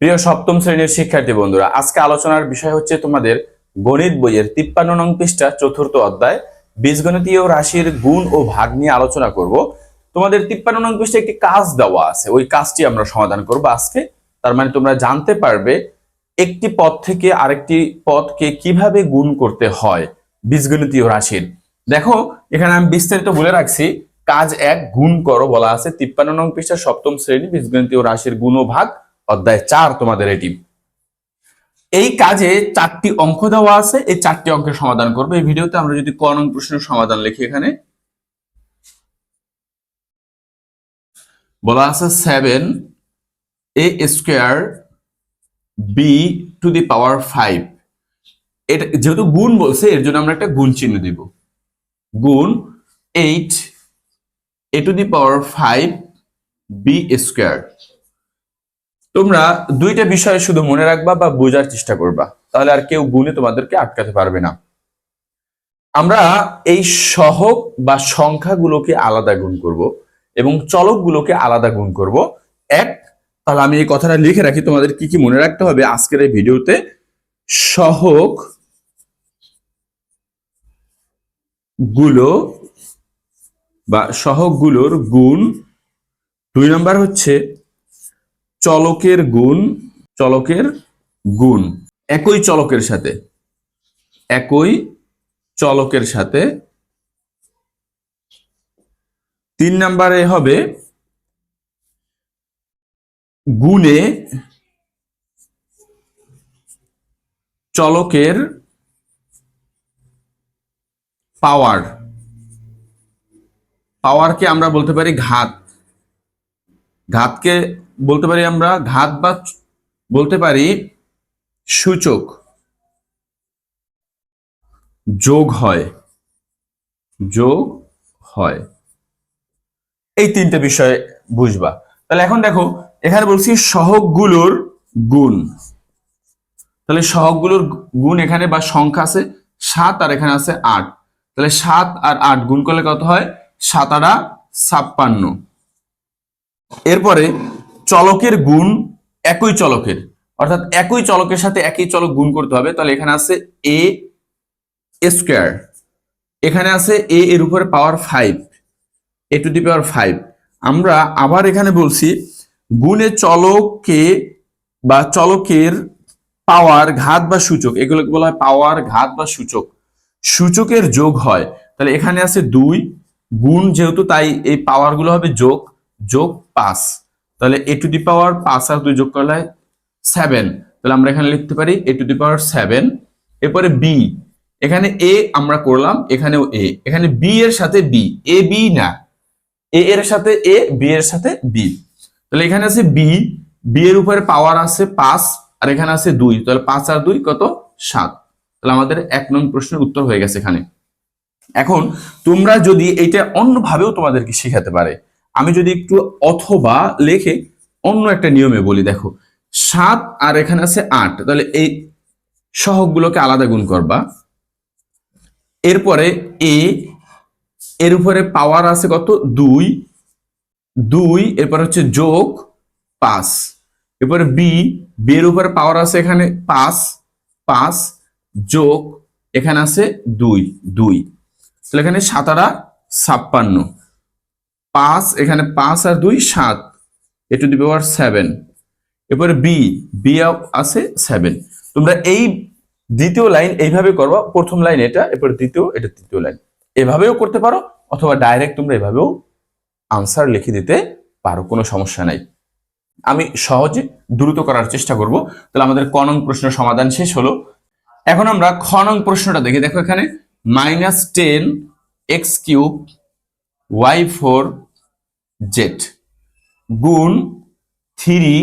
প্রিয় সপ্তম শ্রেণির শিক্ষার্থী বন্ধুরা, আজকে আলোচনার বিষয় হচ্ছে তোমাদের গণিত বইয়ের তিপ্পান্ন নং পৃষ্ঠা, চতুর্থ অধ্যায়, বীজগণিতীয় রাশির গুণ ও ভাগ নিয়ে আলোচনা করব। তোমাদের তিপ্পান্ন নং পৃষ্ঠা একটি কাজ দেওয়া আছে, ওই কাজটি আমরা সমাধান করব আজকে। তার মানে তোমরা জানতে পারবে একটি পদ থেকে আরেকটি পদকে কীভাবে গুণ করতে হয় বীজগণিতীয় রাশির। দেখো, এখানে আমি বিস্তারিত বলে রাখছি, কাজ এক, গুণ করো বলা আছে, তিপ্পান্ন নং পৃষ্ঠা, সপ্তম শ্রেণি, বীজগণিতীয় রাশির গুণ ও ভাগ। অধ্যায় চার তোমাদের এটি। এই কাজে চারটি অঙ্ক দেওয়া আছে, এই চারটি অঙ্কের সমাধান করবে। এই ভিডিওতে আমরা যদি ক নং প্রশ্নের সমাধান লিখি এখানে। বলা আছে seven A square B to the power five এটা যেহেতু গুণ বলছে, এর জন্য আমরা একটা গুণ চিহ্ন দিব। গুণ eight A to the power five B square তোমরা দুইটা বিষয় শুধু মনে রাখবা বা বোঝার চেষ্টা করবা, তাহলে আর কেউ গুণে তোমাদেরকে আটকাতে পারবে না। আমরা এই সহক বা সংখ্যাগুলোকে আলাদা গুণ করব এবং চলকগুলোকে আলাদা গুণ করব। এক, তাহলে আমি এই কথাটা লিখে রাখি, তোমাদের কি কি মনে রাখতে হবে আজকের এই ভিডিওতে? সহগগুলো বা সহকগুলোর গুণ দুই নাম্বার হচ্ছে চলকের গুণ চলকের গুণ। একই চলকের সাথে, একই চলকের সাথে তিন নাম্বারে হবে গুণে চলকের পাওয়ার। পাওয়ারকে আমরা বলতে পারি ঘাত। ঘাতকে বলতে পারি আমরা ঘাত বা বলতে পারি সূচক যোগ হয়। যোগ হয়। এই তিনটে বিষয় বুঝবা। তাহলে এখন দেখো, এখানে বলছি সহগগুলোর গুণ। তাহলে সহগগুলোর গুণ এখানে বা সংখ্যা আছে সাত আর এখানে আছে আট। তাহলে সাত আর আট গুণ করলে কত হয়? সাত আটা ছাপ্পান্ন। এরপরে চলকের গুণ একই চলকের। অর্থাৎ একই চলকের সাথে একই চলক গুণ করতে হবে, তাহলে এখানে আছে এ স্কোয়ার এখানে আছে এ এর উপরে power five A to the power five আমরা আবার এখানে বলছি, গুণে চলককে বা চলকের পাওয়ার ঘাত বা সূচক, এগুলোকে বলা হয় পাওয়ার ঘাত বা সূচক। সূচকের যোগ হয়, তাহলে এখানে আছে দুই, গুণ যেহেতু তাই এই পাওয়ারগুলো হবে যোগ যোগ পাঁচ। তাহলে এ টু দি পাওয়ার পাঁচ আর দুই যোগ করলে সেভেন তাহলে আমরা এখানে লিখতে পারি A to the power seven এরপরে বি এখানে এ আমরা করলাম, এখানেও এ এখানে বি এর সাথে বি এ বি না। এ এর সাথে এ বি এর সাথে বি তাহলে এখানে আছে বি বি এর উপরে পাওয়ার আছে পাঁচ, আর এখানে আছে দুই। তাহলে পাঁচ আর দুই কত? সাত। তাহলে আমাদের এক নং প্রশ্নের উত্তর হয়ে গেছে এখানে। এখন তোমরা যদি এইটা অন্যভাবেও তোমাদেরকে শেখাতে পারে আমি যদি একটু অথবা লেখে অন্য একটা নিয়মে বলি, দেখো, সাত আর এখানে আছে আট, তাহলে এই সহগগুলোকে আলাদা গুণ করবা। এরপরে এ, এর উপরে পাওয়ার আছে কত? দুই দুই, এরপর হচ্ছে যোগ, পাঁচ। এরপরে বি বি এর উপরে পাওয়ার আছে এখানে পাঁচ পাঁচ, যোগ, এখানে আছে দুই দুই। তাহলে এখানে সাতারা ছাপ্পান্ন। পাঁচ, এখানে পাঁচ আর দুই, সাত। A to the power seven. এরপরে বি বি আছে সেভেন। তোমরা এই দ্বিতীয় লাইন এইভাবে করবা, প্রথম লাইন এটা, এরপর দ্বিতীয়, এটা তৃতীয় লাইন। এভাবেও করতে পারো, অথবা ডাইরেক্ট তোমরা এভাবেও আনসার লিখে দিতে পারো, কোনো সমস্যা নাই। আমি সহজে দ্রুত করার চেষ্টা করব। তাহলে আমাদের কনং নং প্রশ্নের সমাধান শেষ হলো। এখন আমরা খনং প্রশ্নটা দেখি। দেখো এখানে, minus ten X cube Y four Z গুণ three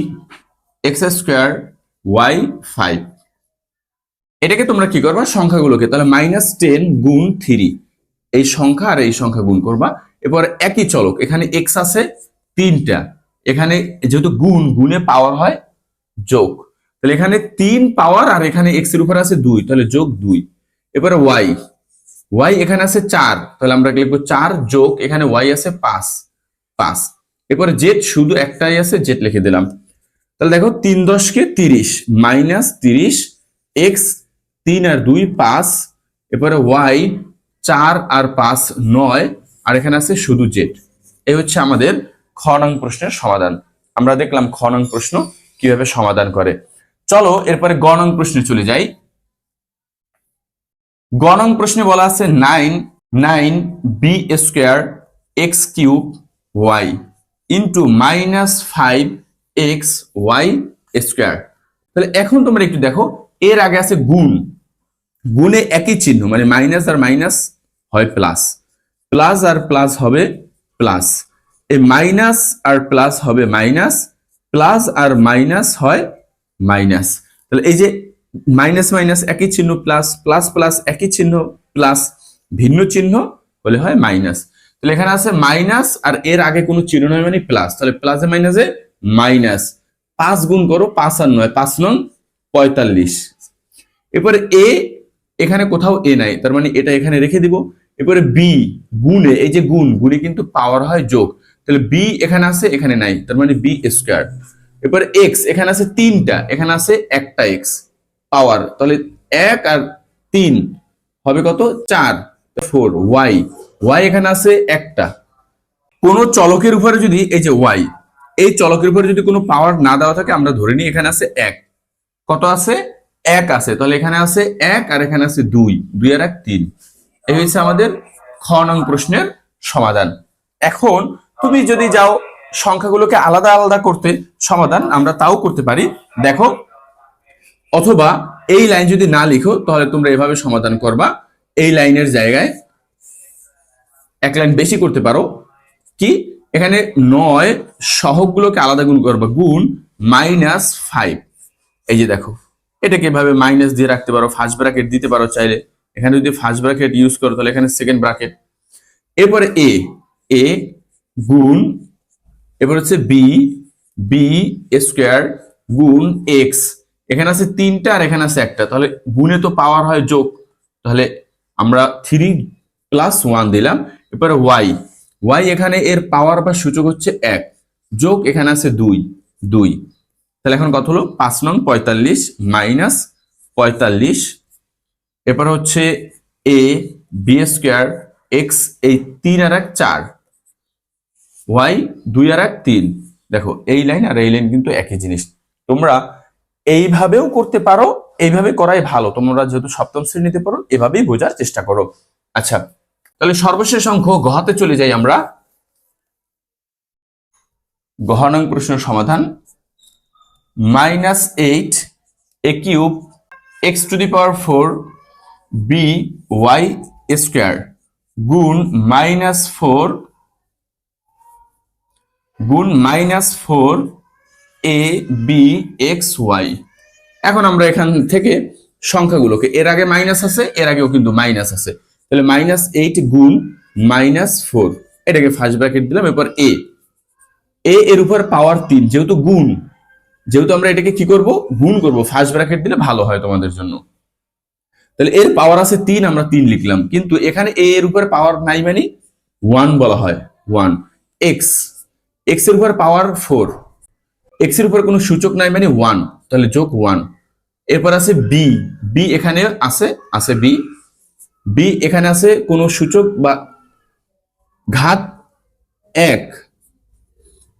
X square Y five এটাকে তোমরা কি করবা? সংখ্যাগুলোকে। তাহলে মাইনাস টেন গুণ থ্রি এই সংখ্যা আর এই সংখ্যা গুণ করবা। এরপর একই চলক। এখানে এক্স আছে তিনটা। এখানে যেহেতু গুণ, গুণে পাওয়ার হয়, যোগ। তাহলে এখানে তিন পাওয়ার আর এখানে এক্সের উপর আছে দুই। তাহলে যোগ দুই। এবারে ওয়াই ওয়াই এখানে আছে চার, তাহলে আমরা লিখব চার যোগ, এখানে ওয়াই আছে পাঁচ পাঁচ। এরপরে জেড শুধু একটাই আছে জেড লিখে দিলাম। তাহলে দেখো তিন দশকে তিরিশ মাইনাস তিরিশ এক্স তিন আর দুই, পাঁচ, এরপরে ওয়াই চার আর পাঁচ, নয়, আর এখানে আছে শুধু জেড এই হচ্ছে আমাদের খ নং প্রশ্নের সমাধান। আমরা দেখলাম খ নং প্রশ্ন কীভাবে সমাধান করে। চলো এরপরে গ নং প্রশ্নে চলে যাই। গ নং প্রশ্নে বলা আছে nine nine B square X cube Y into minus five X Y square. তাহলে এখন তোমরা একটু দেখো, এর আগে আছে গুণ। গুণে একই চিহ্ন মানে মাইনাস আর মাইনাস হয় প্লাস প্লাস আর প্লাস হবে প্লাস এই মাইনাস আর প্লাস হবে মাইনাস প্লাস আর মাইনাস হয় মাইনাস তাহলে এই যে মাইনাস মাইনাস একই চিহ্ন প্লাস প্লাস প্লাস একই চিহ্ন প্লাস ভিন্ন চিহ্ন হলে হয় মাইনাস তাহলে এখানে আছে মাইনাস আর এর আগে কোনো চিহ্ন নয় মানে প্লাস তাহলে প্লাসে মাইনাসে মাইনাস পাঁচ গুণ করো, পাঁচ আর নয়, পাঁচ নং পঁয়তাল্লিশ। এরপরে এ এখানে কোথাও এ নাই, তার মানে এটা এখানে রেখে দিব। এরপরে বি, গুণে, এই যে গুণ, গুণে কিন্তু পাওয়ার হয় যোগ। তাহলে বি এখানে আছে, এখানে নাই, তার মানে বি স্কোয়ার এরপরে এক্স এখানে আছে তিনটা, এখানে আছে একটা এক্স পাওয়ার। তাহলে এক আর তিন হবে কত? চার। Four, Y. ওয়াই এখানে আছে একটা। কোন চলকের উপরে যদি এই যে ওয়াই, এই চলকের উপরে যদি কোনো পাওয়ার না দেওয়া থাকে, আমরা ধরে নিই এখানে আছে এক। কত আছে? এক আছে। তাহলে এখানে আছে এক আর এখানে আছে দুই। দুই আর এক, তিন। এই হচ্ছে আমাদের খ নং প্রশ্নের সমাধান। এখন তুমি যদি যাও সংখ্যাগুলোকে আলাদা আলাদা করতে সমাধান আমরা তাও করতে পারি। দেখো অথবা এই লাইন যদি না লিখো, তাহলে তোমরা এভাবে সমাধান করবা। এই লাইনের জায়গায় এক লাইন বেশি করতে পারো। কি? এখানে নয় সহগগুলোকে আলাদা গুণ করবা। গুণ মাইনাস ফাইভ এই যে দেখো, এটাকে এভাবে মাইনাস দিয়ে রাখতে পারো ফার্স্ট ব্র্যাকেট দিতে পারো চাইলে। এখানে যদি ফার্স্ট ব্র্যাকেট ইউজ করো, তাহলে এখানে সেকেন্ড ব্র্যাকেট এরপরে এ এ গুণ, এরপর হচ্ছে বি বি স্কোয়ার গুণ এক্স এখানে আছে তিনটা আর এখানে আছে একটা। তাহলে গুণে তো পাওয়ার হয় যোগ। তাহলে আমরা থ্রি প্লাস ওয়ান দিলাম। এরপরে ওয়াই ওয়াই এখানে এর পাওয়ার বা সূচক হচ্ছে এক। যোগ এখানে আছে দুই। দুই। তাহলে এখন কত হলো? পাঁচ নং পঁয়তাল্লিশ মাইনাস পঁয়তাল্লিশ। এরপর হচ্ছে এ বি স্কোয়ার এক্স এই তিন আর এক চার। ওয়াই দুই আর এক তিন। দেখো, এই লাইন আর এই লাইন কিন্তু একই জিনিস। তোমরা এইভাবেও করতে পারো, এইভাবে করাই ভালো। তোমরা যেহেতু সপ্তম শ্রেণীতে পড়ো, এভাবেই বোঝার চেষ্টা করো। আচ্ছা তাহলে সর্বশেষ অঙ্ক, গহাতে চলে যাই আমরা। গহনাং প্রশ্নের সমাধান। Minus eight A cube X to the power four B Y square গুণ মাইনাস ফোর গুণ minus four A B X Y এখন আমরা এখান থেকে সংখ্যাগুলোকে, এর আগে মাইনাস আছে, এর আগেও কিন্তু মাইনাস আছে। তাহলে মাইনাস এইট গুণ মাইনাস ফোর এটাকে ফার্স্ট ব্র্যাকেট দিলাম, এরপর এ এ এর উপর পাওয়ার তিন, যেহেতু গুণ, যেহেতু আমরা এটাকে কি করব? গুণ করব। ফার্স্ট ব্র্যাকেট দিলে ভালো হয় তোমাদের জন্য। তাহলে এর পাওয়ার আছে তিন, আমরা তিন লিখলাম। কিন্তু এখানে এ এর উপর পাওয়ার নাই মানে ওয়ান বলা হয় ওয়ান এক্স এক্সের উপর পাওয়ার ফোর এক্সের উপর কোনো সূচক নাই মানে ওয়ান তাহলে যোগ ওয়ান এরপর আছে বি বি এখানে আছে আছে বি বি এখানে আছে কোনো সূচক বা ঘাত এক।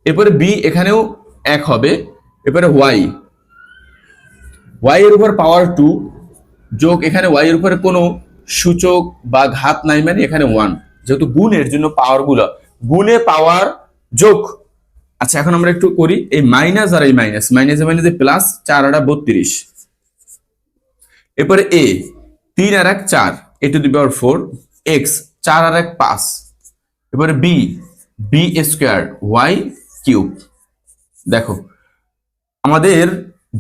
এরপরে বি এখানেও এক হবে, এরপরে ওয়াই ওয়াই এর উপর পাওয়ার টু যোগ এখানে ওয়াই এর উপরে কোনো সূচক বা ঘাত নাই মানে এখানে ওয়ান যেহেতু গুণের জন্য পাওয়ারগুলো, গুণে পাওয়ার যোগ। আচ্ছা এখন আমরা একটু করি। এই মাইনাস আর এই মাইনাস মাইনাসে মাইনাসে প্লাস চার আটা বত্রিশ। এরপরে এ তিন আর এক চার A to the power four X চার আর এক পাঁচ। এবারে B B square Y cube দেখো, আমাদের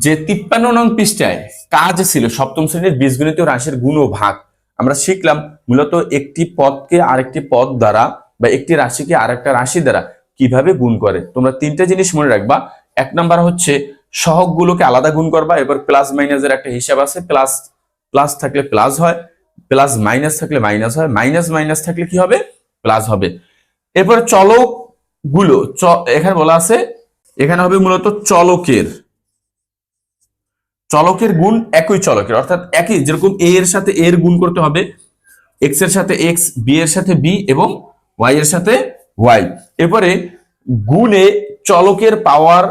যে তিপ্পান্ন নং পৃষ্ঠায় কাজ ছিল, সপ্তম শ্রেণির বীজগণিত রাশির গুণ ও ভাগ আমরা শিখলাম মূলত একটি পদকে আরেকটি পদ দ্বারা বা একটি রাশিকে আরেকটা রাশি দ্বারা। কীভাবে গুণ করে? তোমরা তিনটা জিনিস মনে রাখবা। এক নাম্বার হচ্ছে, সহগগুলোকে আলাদা গুণ করবা। এবার প্লাস মাইনাসের একটা হিসাব আছে। প্লাস প্লাস থাকলে প্লাস হয় প্লাস মাইনাস থাকলে মাইনাস হয়। মাইনাস মাইনাস থাকলে কি হবে? প্লাস হবে। এরপর চলকগুলো এখানে বলা আছে, এখানে হবে মূলত চলকের। চলকের গুণ একই চলকের, অর্থাৎ একই, যেরকম এ এর সাথে এর গুণ করতে হবে এক্সের সাথে এক্স বি এর সাথে বি এবং ওয়াই এর সাথে ওয়াই এরপরে গুণে চলকের পাওয়ার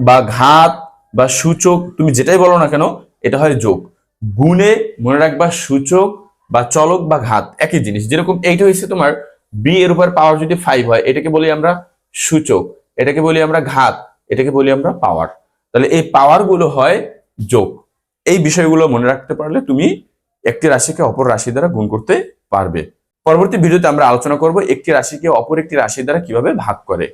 বা ঘাত বা সূচক, তুমি যেটাই বলো না কেন, এটা হয় যোগ। গুণে মনে রাখবা সূচক বা চলক বা ঘাত, একই জিনিস। যেরকম এইটা হয়েছে তোমার বি এর উপর পাওয়ার যদি ফাইভ হয়, এটাকে বলি আমরা সূচক, এটাকে বলি আমরা ঘাত, এটাকে বলি আমরা পাওয়ার তাহলে এই পাওয়ারগুলো হয় যোগ। এই বিষয়গুলো মনে রাখতে পারলে তুমি একটি রাশিকে অপর রাশি দ্বারা গুণ করতে পারবে। পরবর্তী ভিডিওতে আমরা আলোচনা করব একটি রাশিকে অপর একটি রাশি দ্বারা কীভাবে ভাগ করে।